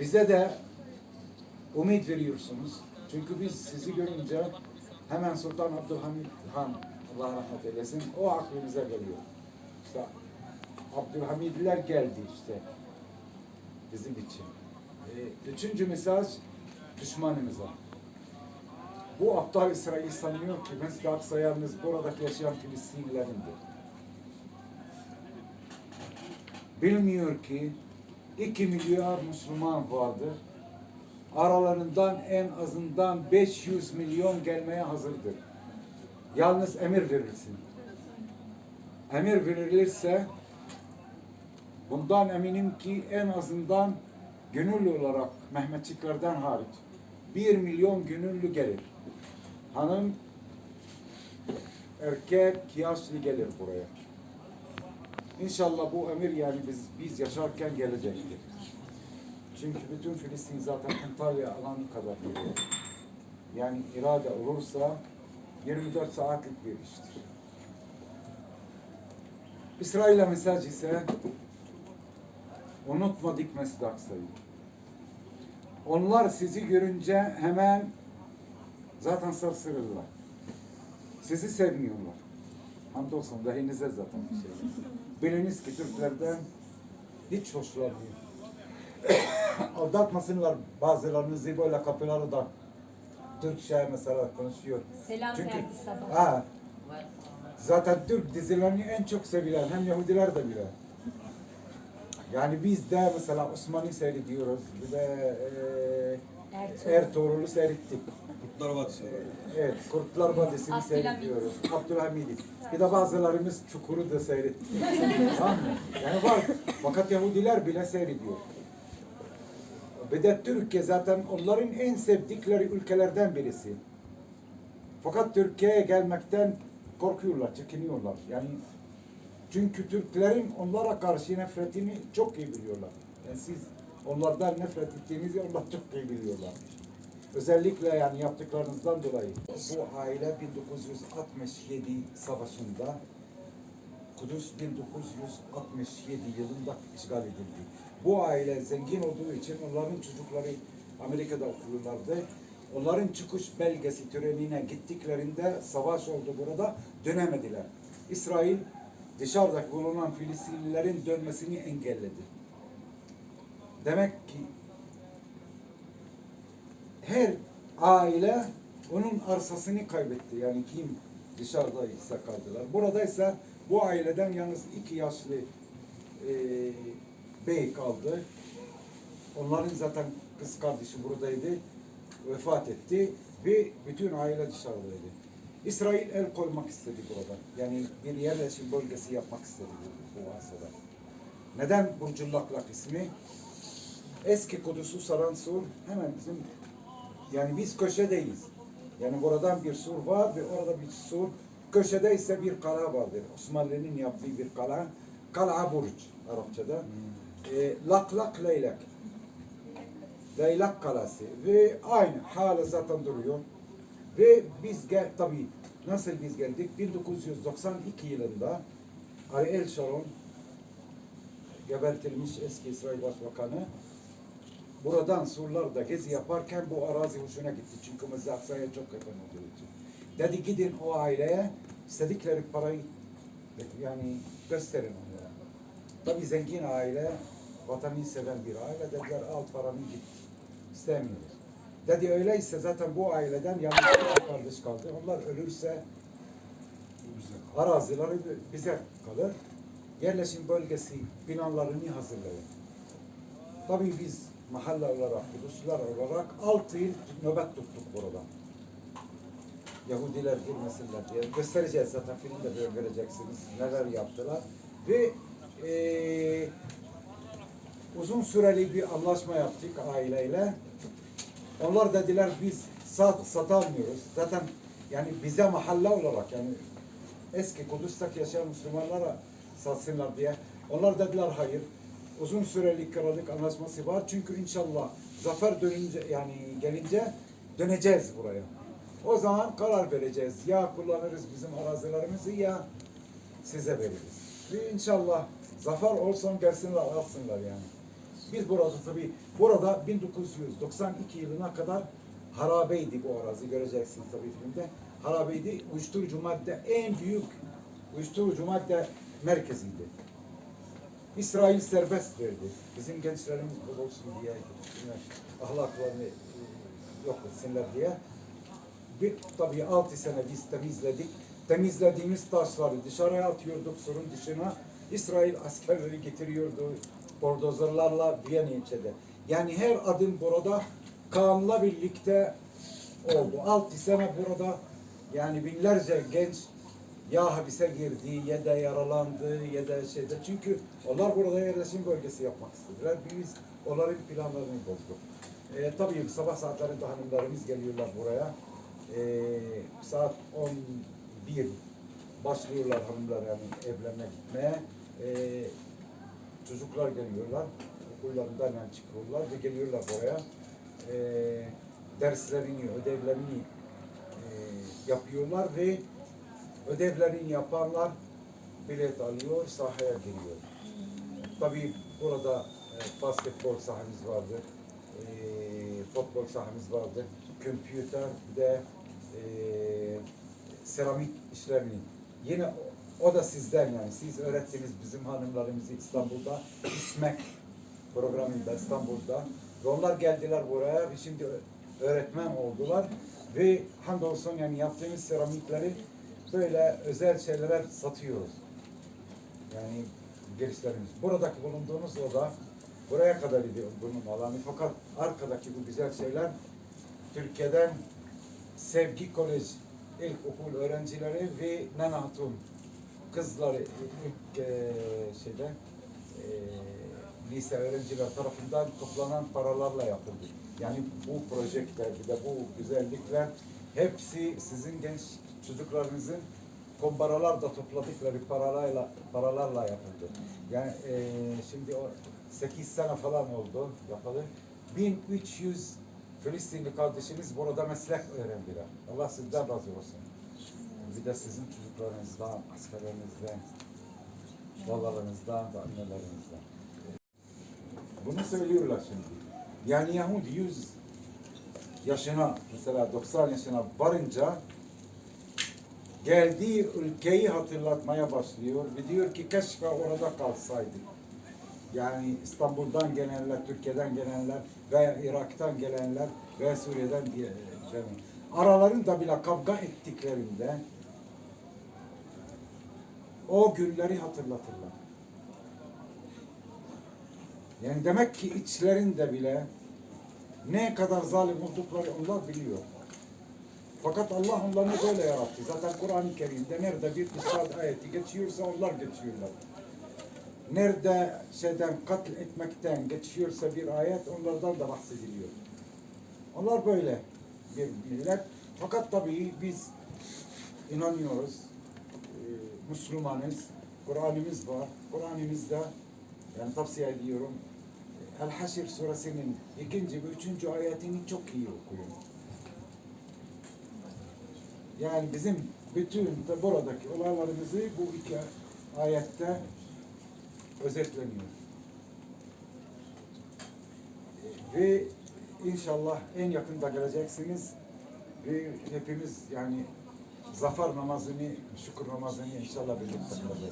Bize de umut veriyorsunuz. Çünkü biz sizi görünce hemen Sultan Abdülhamid Han Allah rahmet eylesin o aklımıza geliyor. İşte Abdülhamidliler geldi işte bizim için. Ee, üçüncü mesaj düşmanımıza. Bu aptal İsrail sanıyor ki Mescid-i Aksa yalnız buradaki yaşayan Filistinlilerindir. Bilmiyor ki 2 milyar Müslüman vardır. Aralarından en azından 500 milyon gelmeye hazırdır. Yalnız emir verilsin. Emir verilirse bundan eminim ki en azından gönüllü olarak Mehmetçiklerden hariç 1 milyon gönüllü gelir. Hanım erkek yaşlı gelir buraya. İnşallah bu emir yani biz biz yaşarken gelecektir. Çünkü bütün Filistin zaten Antalya alanı kadar geliyor. Yani irade olursa 24 saatlik bir iştir. İsrail'e mesaj ise unutmadık Mescid-i Aksa'yı. Onlar sizi görünce hemen zaten sarsılırlar. Sizi sevmiyorlar. Hamdolsun lehinize zaten bir şey. Biliniz ki Türklerden hiç hoşlanmıyor. Aldatmasınlar bazılarınızı böyle kapıları da Türkçe mesela konuşuyor. Selam Çünkü- verdi sabah. Ha, zaten Türk dizilerini en çok sevilen hem Yahudiler de bile. Yani biz de mesela Osman'ı seyrediyoruz. Bir de e, Ertuğrul. Ertuğrul'u seyrettik. Kurtlar Vadisi. Evet, Kurtlar Vadisi'ni seyrediyoruz. Abdülhamid'i. Bir de bazılarımız Çukur'u da seyrettik. tamam mı? Yani var. Fakat Yahudiler bile seyrediyor. Bir de Türkiye zaten onların en sevdikleri ülkelerden birisi. Fakat Türkiye'ye gelmekten korkuyorlar, çekiniyorlar. Yani çünkü Türklerin onlara karşı nefretini çok iyi biliyorlar. Yani siz onlardan nefret ettiğinizi onlar çok iyi biliyorlar. Özellikle yani yaptıklarınızdan dolayı. Bu aile 1967 savaşında Kudüs 1967 yılında işgal edildi. Bu aile zengin olduğu için onların çocukları Amerika'da okuyorlardı. Onların çıkış belgesi törenine gittiklerinde savaş oldu burada dönemediler. İsrail dışarıda bulunan Filistinlilerin dönmesini engelledi. Demek ki her aile onun arsasını kaybetti. Yani kim dışarıdaysa kaldılar. Buradaysa bu aileden yalnız iki yaşlı e, bey kaldı. Onların zaten kız kardeşi buradaydı. Vefat etti ve bütün aile dışarıdaydı. İsrail el koymak istedi burada. Yani bir yerleşim bölgesi yapmak istedi bu, arsada. Neden Burcullaklak ismi? Eski Kudüs'ü saran sur hemen bizim yani biz köşedeyiz. Yani buradan bir sur var ve orada bir sur. Köşede ise bir kala vardır. Osmanlı'nın yaptığı bir kala. Kala Burç Arapçada. E, lak lak leylek. Leylak kalası. Ve aynı hala zaten duruyor. Ve biz gel tabii nasıl biz geldik? 1992 yılında Ariel Sharon gebertilmiş eski İsrail Başbakanı buradan surlarda gezi yaparken bu arazi hoşuna gitti. Çünkü Mescid-i Aksa'ya çok yakın olduğu için. Dedi gidin o aileye istedikleri parayı yani gösterin onlara. Tabii zengin aile, vatanı seven bir aile dediler al paranı git. İstemiyoruz. Dedi öyleyse zaten bu aileden yalnız bir kardeş kaldı. Onlar ölürse arazileri bize kalır. Yerleşim bölgesi binalarını hazırlayın. Tabii biz mahalle olarak, Ruslar olarak altı yıl nöbet tuttuk burada. Yahudiler girmesinler diye. Göstereceğiz zaten filmde böyle göreceksiniz neler yaptılar. Ve eee, uzun süreli bir anlaşma yaptık aileyle. Onlar dediler biz sat, satamıyoruz. Zaten yani bize mahalle olarak yani eski Kudüs'teki yaşayan Müslümanlara satsınlar diye. Onlar dediler hayır. Uzun süreli kiralık anlaşması var. Çünkü inşallah zafer dönünce yani gelince döneceğiz buraya. O zaman karar vereceğiz. Ya kullanırız bizim arazilerimizi ya size veririz. Ve inşallah zafer olsun gelsinler alsınlar yani. Biz burada tabii burada 1992 yılına kadar harabeydi bu arazi göreceksiniz tabii filmde. Harabeydi uyuşturucu madde en büyük uyuşturucu madde merkeziydi. İsrail serbest verdi. Bizim gençlerimiz bol olsun diye, ahlaklarını e, yok etsinler diye. Bir, tabii altı sene biz temizledik. Temizlediğimiz taşları dışarıya atıyorduk surun dışına. İsrail askerleri getiriyordu bordozerlarla Viyaniçe'de. Yani her adım burada Kaan'la birlikte oldu. Altı sene burada yani binlerce genç ya hapise girdi ya da yaralandı ya da şeyde. Çünkü onlar burada yerleşim bölgesi yapmak istediler. Biz onların planlarını bozduk. E, tabii sabah saatlerinde hanımlarımız geliyorlar buraya. E, saat 11 başlıyorlar hanımlar yani evlenme gitmeye. E, çocuklar geliyorlar. Okullarından yani çıkıyorlar ve geliyorlar buraya. E, derslerini, ödevlerini e, yapıyorlar ve ödevlerini yapanlar bilet alıyor, sahaya giriyor. Tabii burada e, basketbol sahamız vardır, e, futbol sahamız vardır, kompüter de e, seramik işlerini. Yine o, da sizden yani. Siz öğrettiniz bizim hanımlarımızı İstanbul'da İSMEK programında İstanbul'da. Ve onlar geldiler buraya şimdi öğretmen oldular. Ve hamdolsun yani yaptığımız seramikleri böyle özel şeylere satıyoruz. Yani gençlerimiz. Buradaki bulunduğumuz oda buraya kadar idi bunun alanı. Fakat arkadaki bu güzel şeyler Türkiye'den Sevgi Kolej ilkokul öğrencileri ve Nana Hatun kızları ilk e, şeyde e, lise öğrenciler tarafından toplanan paralarla yapıldı. Yani bu projektler bir de bu güzellikler hepsi sizin genç çocuklarınızın kumbaralarda topladıkları paralarla paralarla yapıldı. Yani e, şimdi o 8 sene falan oldu yapalı. 1300 Filistinli kardeşimiz burada meslek öğrendiler. Allah sizden razı olsun. Bir de sizin çocuklarınızdan, askerlerinizden, babalarınızdan da annelerinizden. Bunu söylüyorlar şimdi. Yani Yahudi 100 yaşına mesela 90 yaşına varınca geldiği ülkeyi hatırlatmaya başlıyor ve diyor ki keşke orada kalsaydık. Yani İstanbul'dan gelenler, Türkiye'den gelenler veya Irak'tan gelenler veya Suriye'den diye yani aralarında bile kavga ettiklerinde o günleri hatırlatırlar. Yani demek ki içlerinde bile ne kadar zalim oldukları onlar biliyor. Fakat Allah onları böyle yarattı. Zaten Kur'an-ı Kerim'de nerede bir kısat ayeti geçiyorsa onlar geçiyorlar. Nerede şeyden katl etmekten geçiyorsa bir ayet onlardan da bahsediliyor. Onlar böyle bir millet. Fakat tabii biz inanıyoruz. Ee, Müslümanız. Kur'an'ımız var. Kur'an'ımızda yani tavsiye ediyorum. El-Haşr suresinin ikinci ve üçüncü ayetini çok iyi okuyun. Yani bizim bütün de buradaki olaylarımızı bu iki ayette özetleniyor. Ve inşallah en yakında geleceksiniz ve hepimiz yani zafer namazını, şükür namazını inşallah birlikte kılacağız.